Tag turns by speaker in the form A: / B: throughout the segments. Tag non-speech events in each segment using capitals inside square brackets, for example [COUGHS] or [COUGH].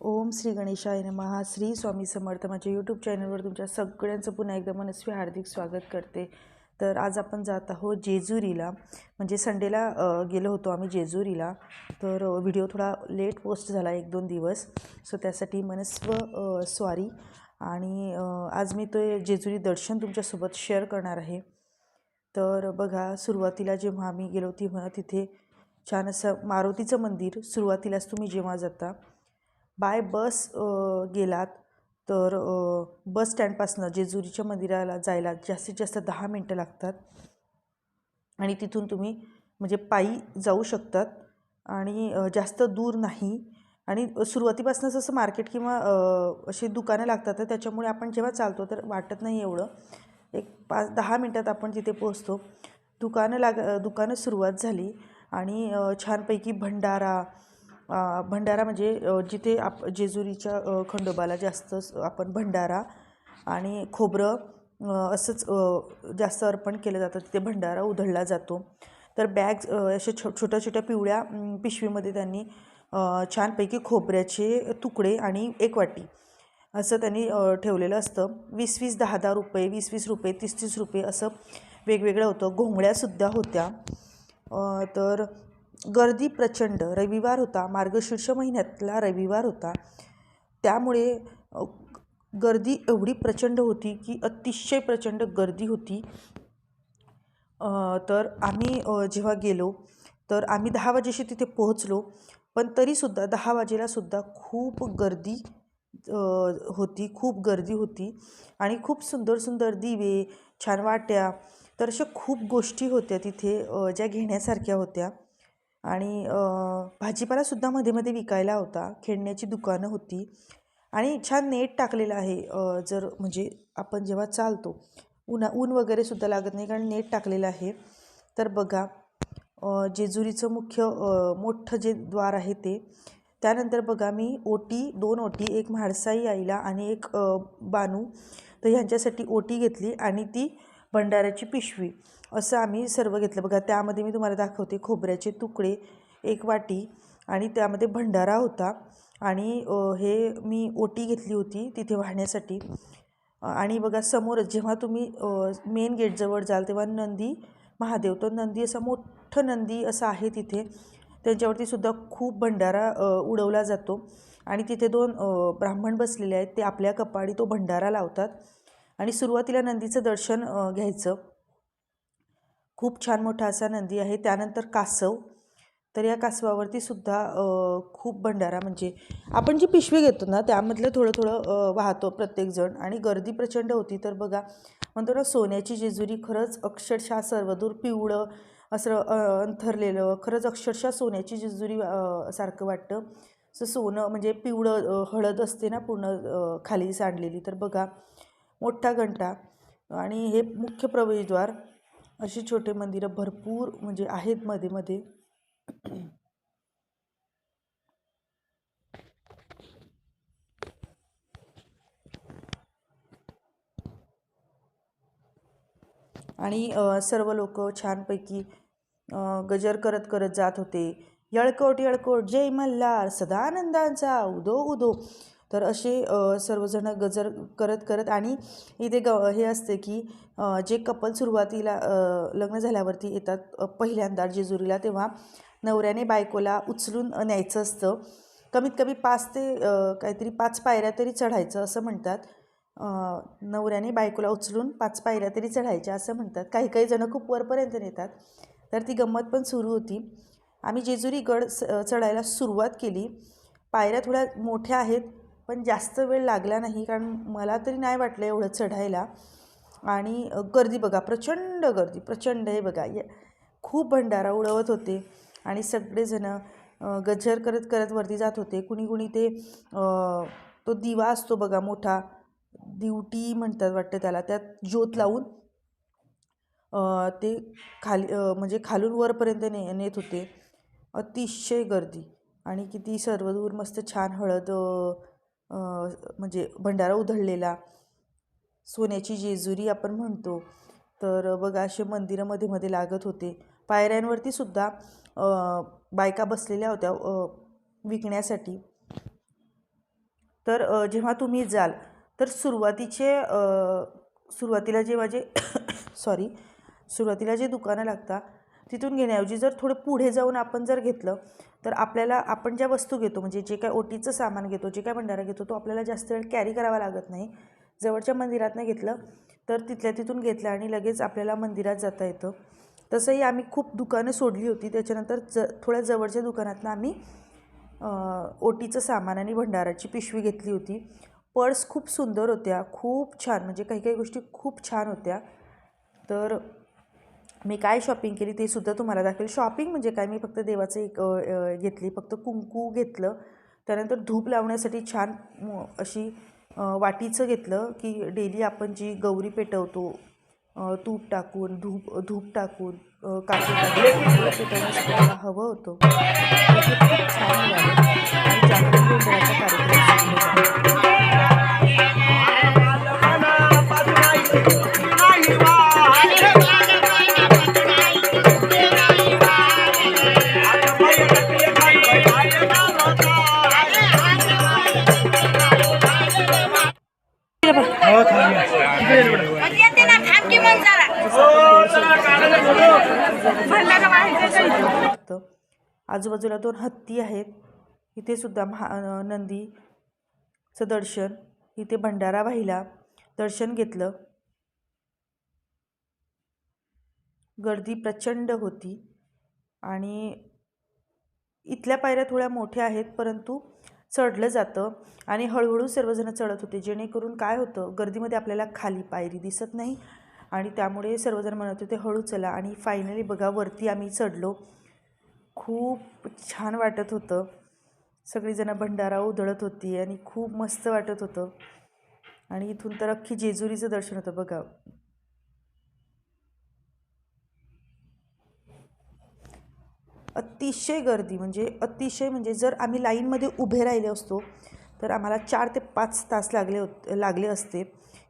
A: ओम श्री गणेशाय महा श्री स्वामी समर्थ माझ्या यूट्यूब चॅनलवर तुमच्या सगळ्यांचं पुन्हा एकदा मनस्वी हार्दिक स्वागत करते. तर आज आपण जात आहोत जेजुरीला. म्हणजे संडेला गेलो होतो आम्ही जेजुरीला. तर व्हिडिओ थोडा लेट पोस्ट झाला एक दोन दिवस. सो त्यासाठी मनस्व स्वारी. आणि आज मी ते जेजुरी दर्शन तुमच्यासोबत शेअर करणार आहे. तर बघा सुरुवातीला जेव्हा आम्ही गेलो तेव्हा तिथे छान असं मारुतीचं मंदिर सुरुवातीलाच तुम्ही जेव्हा जाता बाय बस गेलात तर बस स्टँडपासनं जेजुरीच्या मंदिराला जायला जास्तीत जास्त दहा मिनटं लागतात. आणि तिथून तुम्ही म्हणजे पायी जाऊ शकतात. आणि जास्त दूर नाही. आणि सुरुवातीपासूनच असं मार्केट किंवा अशी दुकानं लागतात तर त्याच्यामुळे आपण जेव्हा चालतो तर वाटत नाही एवढं. एक पाच दहा मिनटात आपण तिथे पोचतो दुकानं लाग दुकानं सुरुवात झाली. आणि छानपैकी भंडारा भंडारा म्हणजे जिथे आप जेजुरीच्या खंडोबाला जास्त आपण भंडारा आणि खोबरं असंच जास्त अर्पण केलं जातं. तिथे भंडारा उधळला जातो. तर बॅग्स अशा छो छोट्या छोट्या पिवळ्या पिशवीमध्ये त्यांनी छानपैकी खोबऱ्याचे तुकडे आणि एक वाटी असं त्यांनी ठेवलेलं असतं. वीस वीस दहा दहा रुपये वीस वीस रुपये तीस तीस रुपये असं वेगवेगळं होतं. घोंगड्यासुद्धा होत्या. तर गर्दी प्रचंड. रविवार होता. मार्गशीर्ष महिन्यातला रविवार होता. त्यामुळे गर्दी एवढी प्रचंड होती की अतिशय प्रचंड गर्दी होती. तर आम्ही जेव्हा गेलो तर आम्ही दहा वाजेशी तिथे पोहोचलो. पण तरीसुद्धा दहा वाजेलासुद्धा खूप गर्दी होती. खूप गर्दी होती. आणि खूप सुंदर सुंदर दिवे छान वाट्या तर अशा खूप गोष्टी होत्या तिथे ज्या घेण्यासारख्या होत्या. आणि भाजीपालासुद्धा मध्ये मध्ये विकायला होता. खेळण्याची दुकानं होती. आणि छान नेट टाकलेलं आहे जर म्हणजे आपण जेव्हा चालतो उन्हा ऊन वगैरे सुद्धा लागत नाही कारण नेट टाकलेलं आहे. तर बघा जेजुरीचं मुख्य मोठं जे द्वार आहे ते त्यानंतर बघा मी ओटी दोन ओटी एक म्हाळसाई आईला आणि एक बानू तर ह्यांच्यासाठी ओटी घेतली आणि ती भंडाऱ्याची पिशवी. असं आम्ही सर्व घेतलं. बघा त्यामध्ये मी तुम्हाला दाखवते खोबऱ्याचे तुकडे एक वाटी आणि त्यामध्ये भंडारा होता. आणि हे मी ओटी घेतली होती तिथे वाहण्यासाठी. आणि बघा समोर जेव्हा तुम्ही मेन गेटजवळ जाल तेव्हा नंदी महादेव तो नंदी असा मोठं नंदी असं आहे तिथे. त्यांच्यावरती सुद्धा खूप भंडारा उडवला जातो. आणि तिथे दोन ब्राह्मण बसलेले आहेत. ते आपल्या कपाळी तो भंडारा लावतात. आणि सुरुवातीला नंदीचं दर्शन घ्यायचं. खूप छान मोठा असा नंदी आहे. त्यानंतर कासव. तर या कासवावरती सुद्धा खूप भंडारा म्हणजे आपण जी पिशवी घेतो ना त्यामधलं थोडं थोडं वाहतो प्रत्येकजण. आणि गर्दी प्रचंड होती तर बघा म्हणतो ना सोन्याची जेजुरी खरंच अक्षरशः सर्वदूर पिवळं असं अंथरलेलं खरंच अक्षरशः सोन्याची जेजुरी सारखं वाटतं. असं सोनं म्हणजे पिवळं हळद असते ना पूर्ण खाली सांडलेली. तर बघा मोठा घंटा. आणि हे मुख्य प्रवेशद्वार अशी छोटे मंदिरं भरपूर म्हणजे आहेत मध्ये मध्ये. आणि सर्व लोक छानपैकी गजर करत करत जात होते. यळकोट यळकोट जय मल्हार सदानंदांचा उदो उदो. तर असे सर्वजणं सर्वजण गजर करत करत आणि इथे ग हे असते की जे कपल सुरुवातीला लग्न झाल्यावरती येतात पहिल्यांदा जेजुरीला तेव्हा नवऱ्याने बायकोला उचलून न्यायचं असतं. कमीत कमी पाच ते काहीतरी पाच पायऱ्या तरी चढायचं असं म्हणतात. नवऱ्याने बायकोला उचलून पाच पायऱ्या तरी चढायच्या असं म्हणतात. काही काही जणं खूप वरपर्यंत नेतात. तर ती गंमत पण सुरू होती. आम्ही जेजुरी गड स चढायला सुरुवात केली. पायऱ्या थोड्या मोठ्या आहेत. पण जास्त वेळ लागला नाही कारण मला तरी नाही वाटलं एवढं चढायला. आणि गर्दी बघा प्रचंड गर्दी प्रचंड हे बघा या खूप भंडारा उडवत होते. आणि सगळेजणं गजर करत करत वरती जात होते. कुणी कुणी ते तो दिवा असतो बघा मोठा दिवटी म्हणतात वाटतं त्याला त्यात ज्योत लावून ते खाली म्हणजे खालून वरपर्यंत ने नेत होते. अतिशय गर्दी. आणि किती सर्वदूर मस्त छान हळद म्हणजे भंडारा उधळलेला सोन्याची जेजुरी आपण म्हणतो तर बघा असे मंदिरं मध्ये मध्ये लागत होते. पायऱ्यांवरती सुद्धा बायका बसलेल्या होत्या विकण्यासाठी. तर जेव्हा तुम्ही जाल तर सुरुवातीचे सुरुवातीला सुरुवातीला जे [COUGHS] माझे सॉरी सुरुवातीला जे दुकानं लागतात तिथून घेण्याऐवजी जर थोडं पुढे जाऊन आपण जर घेतलं तर आपल्याला आपण ज्या वस्तू घेतो म्हणजे जे काय ओटीचं सामान घेतो जे काय भंडारा घेतो तो आपल्याला जास्त वेळ कॅरी करावा लागत नाही. जवळच्या मंदिरातनं घेतलं तर तिथल्या तिथून घेतलं आणि लगेच आपल्याला मंदिरात जाता येतं. तसंही आम्ही खूप दुकानं सोडली होती. त्याच्यानंतर ज थोड्या जवळच्या दुकानातनं आम्ही ओटीचं सामान आणि भंडाराची पिशवी घेतली होती. पर्स खूप सुंदर होत्या खूप छान म्हणजे काही काही गोष्टी खूप छान होत्या. तर मी काय शॉपिंग केली ते सुद्धा तुम्हाला दाखवेल. शॉपिंग म्हणजे काय? मी फक्त देवाचं एक घेतली. फक्त कुंकू घेतलं. त्यानंतर धूप लावण्यासाठी छान अशी वाटीचं घेतलं की डेली आपण जी गौरी पेटवतो तूप टाकून धूप धूप टाकून काकू टाकून पेटवण्यासाठी हवं होतं. खूप छान कार्यक्रम आजूबाजूला दोन हत्ती आहेत. इथे सुद्धा महा अं, नंदीचं दर्शन इथे भंडारा वाहिला दर्शन घेतलं. गर्दी प्रचंड होती आणि इथल्या पायऱ्या थोड्या मोठ्या आहेत परंतु चढलं जातं आणि हळूहळू सर्वजण चढत होते. जेणेकरून काय होतं गर्दीमध्ये आपल्याला खाली पायरी दिसत नाही. आणि त्यामुळे सर्वजण म्हणत होते हळू चला. आणि फायनली बघा वरती आम्ही चढलो. खूप छान वाटत होतं. सगळीजणं भंडारा उधळत होती आणि खूप मस्त वाटत होतं. आणि इथून तर अख्खी जेजुरीचं दर्शन होतं बघा. अतिशय गर्दी म्हणजे अतिशय म्हणजे जर आम्ही लाईनमध्ये उभे राहिले असतो तर आम्हाला चार ते पाच तास लागले होत लागले असते.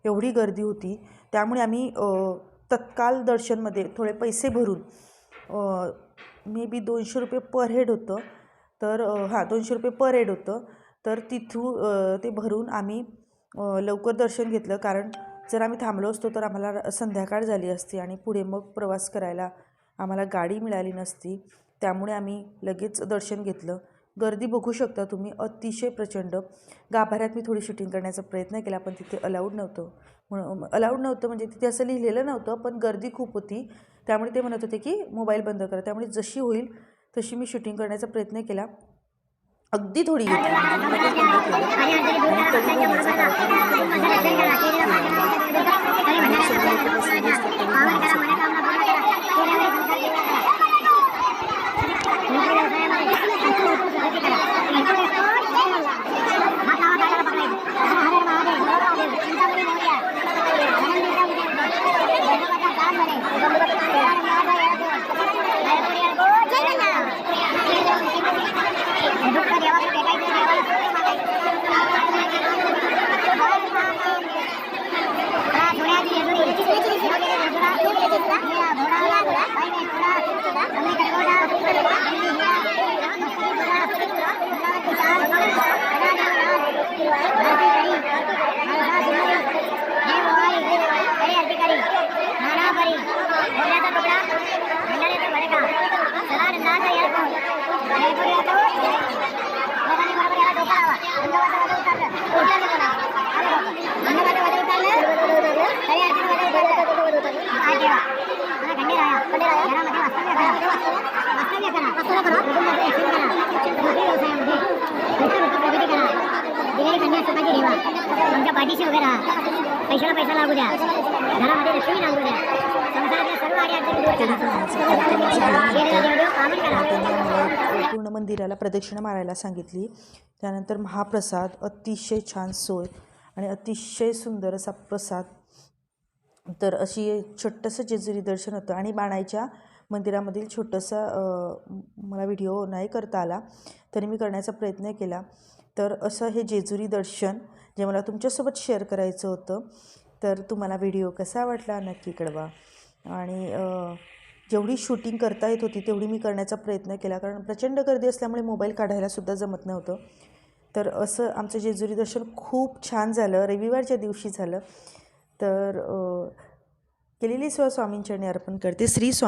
A: एवढी गर्दी होती. त्यामुळे आम्ही तत्काल दर्शनमध्ये थोडे पैसे भरून मे बी दोनशे रुपये पर हेड होतं. तर हां दोनशे रुपये पर हेड होतं. तर तिथू ते भरून आम्ही लवकर दर्शन घेतलं. कारण जर आम्ही थांबलो असतो तर आम्हाला संध्याकाळ झाली असती आणि पुढे मग प्रवास करायला आम्हाला गाडी मिळाली नसती. त्यामुळे आम्ही लगेच दर्शन घेतलं. गर्दी बघू शकता तुम्ही अतिशय प्रचंड गाभाऱ्यात मी थोडी शूटिंग करण्याचा प्रयत्न केला पण तिथे अलाउड नव्हतं म्हणून अलाउड नव्हतं म्हणजे तिथे असं लिहिलेलं नव्हतं पण गर्दी खूप होती त्यामुळे ते म्हणत होते की मोबाईल बंद करा त्यामुळे जशी होईल तशी मी शूटिंग करण्याचा प्रयत्न केला अगदी थोडी घेतली म्हणजे मी लगेच बंद केलं आणि कढी घेण्याचा कार्यक्रम आम्ही लगेच, अ, केला. आणि सगळे इथे बसलेले असतात कढी घेण्यासाठी.
B: तुमच्या पाठीशी उभे राहा. पैशाला पैसा लागू द्या. घरामध्ये लक्ष्मी लागू द्या. संसारातल्या सर्व अडचणी दूर करा.
A: त्यांनी पूर्ण मंदिराला प्रदक्षिणा मारायला सांगितली. त्यानंतर महाप्रसाद अतिशय छान सोय आणि अतिशय सुंदर असा प्रसाद. तर अशी छोटंसं जेजुरी दर्शन होतं आणि बाणाईच्या मंदिरामधील छोटंसं मला व्हिडिओ नाही करता आला तरी मी करण्याचा प्रयत्न केला. तर असं हे जेजुरी दर्शन जे मला तुमच्यासोबत शेअर करायचं होतं तर तुम्हाला व्हिडिओ कसा वाटला नक्की कळवा. आणि जेवढी शूटिंग करता येत होती तेवढी मी करण्याचा प्रयत्न केला. कारण प्रचंड गर्दी असल्यामुळे मोबाईल काढायलासुद्धा जमत नव्हतं. तर असं आमचं जेजुरी दर्शन खूप छान झालं. रविवारच्या दिवशी झालं. तर केलेली सेवा स्वामींचरणी अर्पण करते. श्री स्वामी